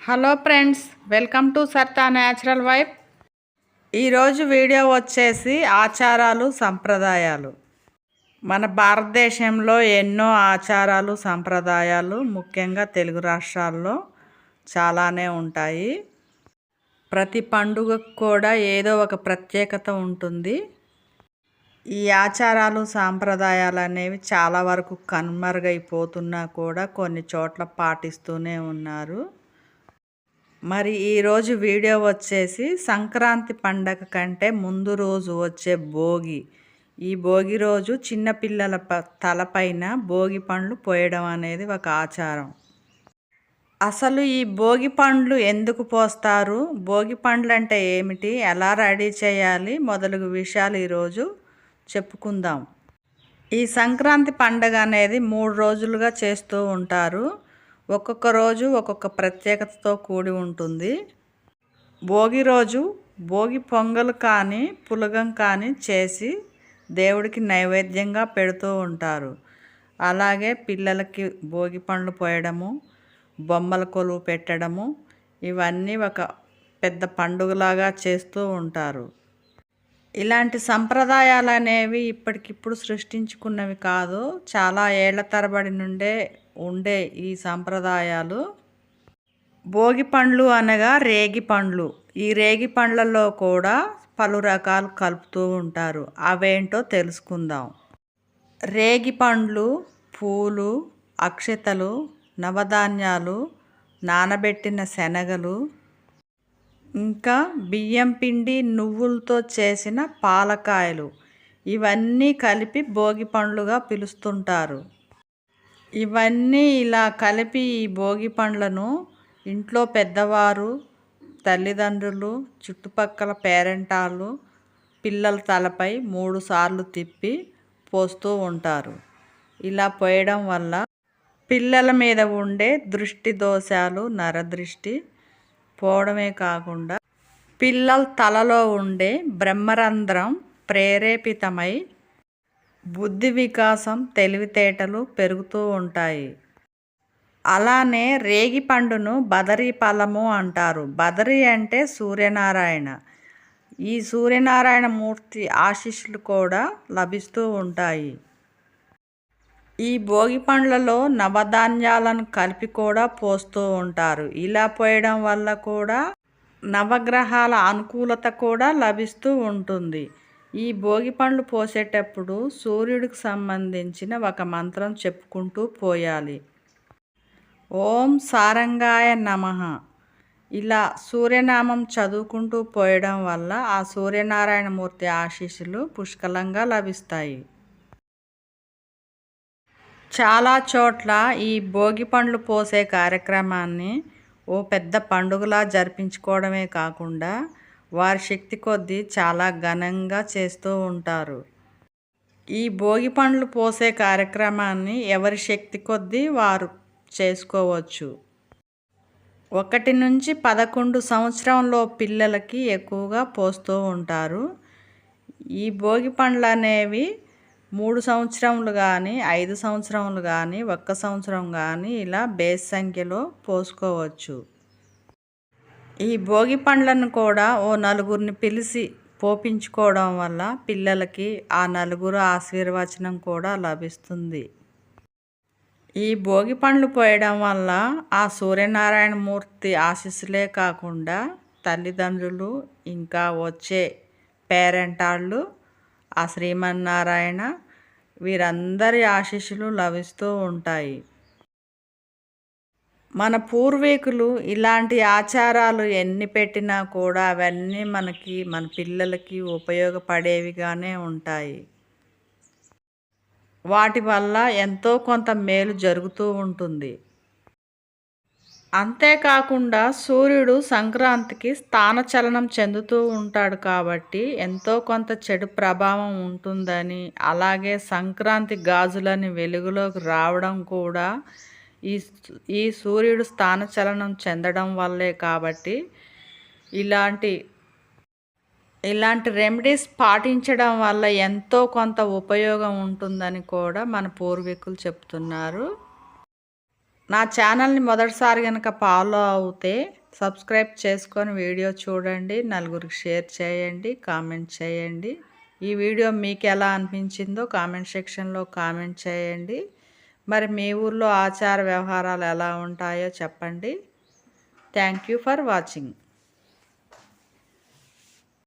Hello friends welcome to సర్తా natural wife ఈరోజు video వచ్చేసి ఆచారాలు సంప్రదాయాలు. మన భారతదేశంలో ఎన్నో ఆచారాలు సంప్రదాయాలు ముఖ్యంగా తెలుగు రాష్ట్రాల్లో చాలానే ఉంటాయి. ప్రతి పండుగకు కూడా ఏదో ఒక ప్రత్యేకత ఉంటుంది. ఈ ఆచారాలు సాంప్రదాయాలు అనేవి చాలా వరకు కనుమరుగైపోతున్నా కూడా కొన్ని చోట్ల పాటిస్తూనే ఉన్నారు. మరి ఈరోజు వీడియో వచ్చేసి సంక్రాంతి పండగ కంటే ముందు రోజు వచ్చే భోగి. ఈ భోగి రోజు చిన్నపిల్లల ప తలపైన భోగి పండ్లు పోయడం అనేది ఒక ఆచారం. అసలు ఈ భోగి పండ్లు ఎందుకు పోస్తారు? భోగి పండ్లు అంటే ఏమిటి? ఎలా రెడీ చేయాలి? మొదలగు విషయాలు ఈరోజు చెప్పుకుందాం. ఈ సంక్రాంతి పండగ అనేది మూడు రోజులుగా చేస్తూ ఉంటారు. ఒక్కొక్క రోజు ఒక్కొక్క ప్రత్యేకతతో కూడి ఉంటుంది. భోగి రోజు భోగి పొంగల్ కానీ పులగం కానీ చేసి దేవుడికి నైవేద్యంగా పెడుతూ ఉంటారు. అలాగే పిల్లలకి భోగి పండ్లు పోయడము బొమ్మల కొలువు పెట్టడము ఇవన్నీ ఒక పెద్ద పండుగలాగా చేస్తూ ఉంటారు. ఇలాంటి సంప్రదాయాలు అనేవి ఇప్పటికిప్పుడు సృష్టించుకున్నవి కాదు. చాలా ఏళ్ళ తరబడి నుండే ఉండే ఈ సాంప్రదాయాలు. భోగి పండ్లు అనగా రేగి పండ్లు. ఈ రేగి పండ్లలో కూడా పలు రకాలు కలుపుతూ ఉంటారు. అవేంటో తెలుసుకుందాం. రేగి పండ్లు పూలు అక్షతలు నవధాన్యాలు నానబెట్టిన శనగలు ఇంకా బియ్యం పిండి నువ్వులతో చేసిన పాలకాయలు. ఇవన్నీ కలిపి భోగి పండ్లుగా పిలుస్తుంటారు. ఇవన్నీ ఇలా కలిపి ఈ భోగి పండ్లను ఇంట్లో పెద్దవారు తల్లిదండ్రులు చుట్టుపక్కల పేరెంటాలు పిల్లల తలపై మూడు సార్లు తిప్పి పోస్తూ ఉంటారు. ఇలా పోయడం వల్ల పిల్లల మీద ఉండే దృష్టి దోషాలు నరదృష్టి పోవడమే కాకుండా పిల్లల తలలో ఉండే బ్రహ్మరంధ్రం ప్రేరేపితమై బుద్ధి వికాసం తెలివితేటలు పెరుగుతూ ఉంటాయి. అలానే రేగి పండును బదరీ ఫలము అంటారు. బదరి అంటే సూర్యనారాయణ. ఈ సూర్యనారాయణ మూర్తి ఆశీస్సులు కూడా లభిస్తూ ఉంటాయి. ఈ భోగి పండ్లలో నవధాన్యాలను కలిపి కూడా పోస్తూ ఉంటారు. ఇలా పోయడం వల్ల కూడా నవగ్రహాల అనుకూలత కూడా లభిస్తూ ఉంటుంది. ఈ భోగి పండ్లు పోసేటప్పుడు సూర్యుడికి సంబంధించిన ఒక మంత్రం చెప్పుకుంటూ పోయాలి. ఓం సారంగాయ నమ. ఇలా సూర్యనామం చదువుకుంటూ పోయడం వల్ల ఆ సూర్యనారాయణమూర్తి ఆశీస్సులు పుష్కలంగా లభిస్తాయి. చాలా చోట్ల ఈ భోగి పండ్లు పోసే కార్యక్రమాన్ని ఓ పెద్ద పండుగలా జరిపించుకోవడమే కాకుండా వారి శక్తి కొద్దీ చాలా ఘనంగా చేస్తూ ఉంటారు. ఈ భోగి పండ్లు పోసే కార్యక్రమాన్ని ఎవరి శక్తి కొద్దీ వారు చేసుకోవచ్చు. ఒకటి నుంచి పదకొండు సంవత్సరంలో పిల్లలకి ఎక్కువగా పోస్తూ ఉంటారు. ఈ భోగి పండ్లు అనేవి మూడు సంవత్సరములు కానీ ఐదు సంవత్సరములు కానీ ఒక్క సంవత్సరం కానీ ఇలా బేస్ సంఖ్యలో పోసుకోవచ్చు. ఈ భోగి పండ్లను కూడా ఓ నలుగురిని పిలిచి పోపించుకోవడం వల్ల పిల్లలకి ఆ నలుగురు ఆశీర్వచనం కూడా లభిస్తుంది. ఈ భోగి పండ్లు పోయడం వల్ల ఆ సూర్యనారాయణ మూర్తి ఆశీస్సులే కాకుండా తల్లిదండ్రులు ఇంకా వచ్చే పేరెంటాళ్ళు ఆ శ్రీమన్నారాయణ వీరందరి ఆశీస్సులు లభిస్తూ ఉంటాయి. మన పూర్వీకులు ఇలాంటి ఆచారాలు ఎన్ని పెట్టినా కూడా అవన్నీ మనకి మన పిల్లలకి ఉపయోగపడేవిగానే ఉంటాయి. వాటి వల్ల ఎంతో కొంత మేలు జరుగుతూ ఉంటుంది. అంతేకాకుండా సూర్యుడు సంక్రాంతికి స్థానచలనం చెందుతూ ఉంటాడు కాబట్టి ఎంతో కొంత చెడు ప్రభావం ఉంటుందని అలాగే సంక్రాంతి గాజులని వెలుగులోకి రావడం కూడా ఈ ఈ సూర్యుడు స్థానచలనం చెందడం వల్లే కాబట్టి ఇలాంటి ఇలాంటి రెమెడీస్ పాటించడం వల్ల ఎంతో కొంత ఉపయోగం ఉంటుందని కూడా మన పూర్వీకులు చెప్తున్నారు. నా ఛానల్ని మొదటిసారి కనుక ఫాలో అవుతే సబ్స్క్రైబ్ చేసుకొని వీడియో చూడండి నలుగురికి షేర్ చేయండి కామెంట్ చేయండి. ఈ వీడియో మీకు ఎలా అనిపించిందో కామెంట్ సెక్షన్లో కామెంట్ చేయండి. మరి మీ ఊర్లో ఆచార వ్యవహారాలు ఎలా ఉంటాయో చెప్పండి. Thank you for watching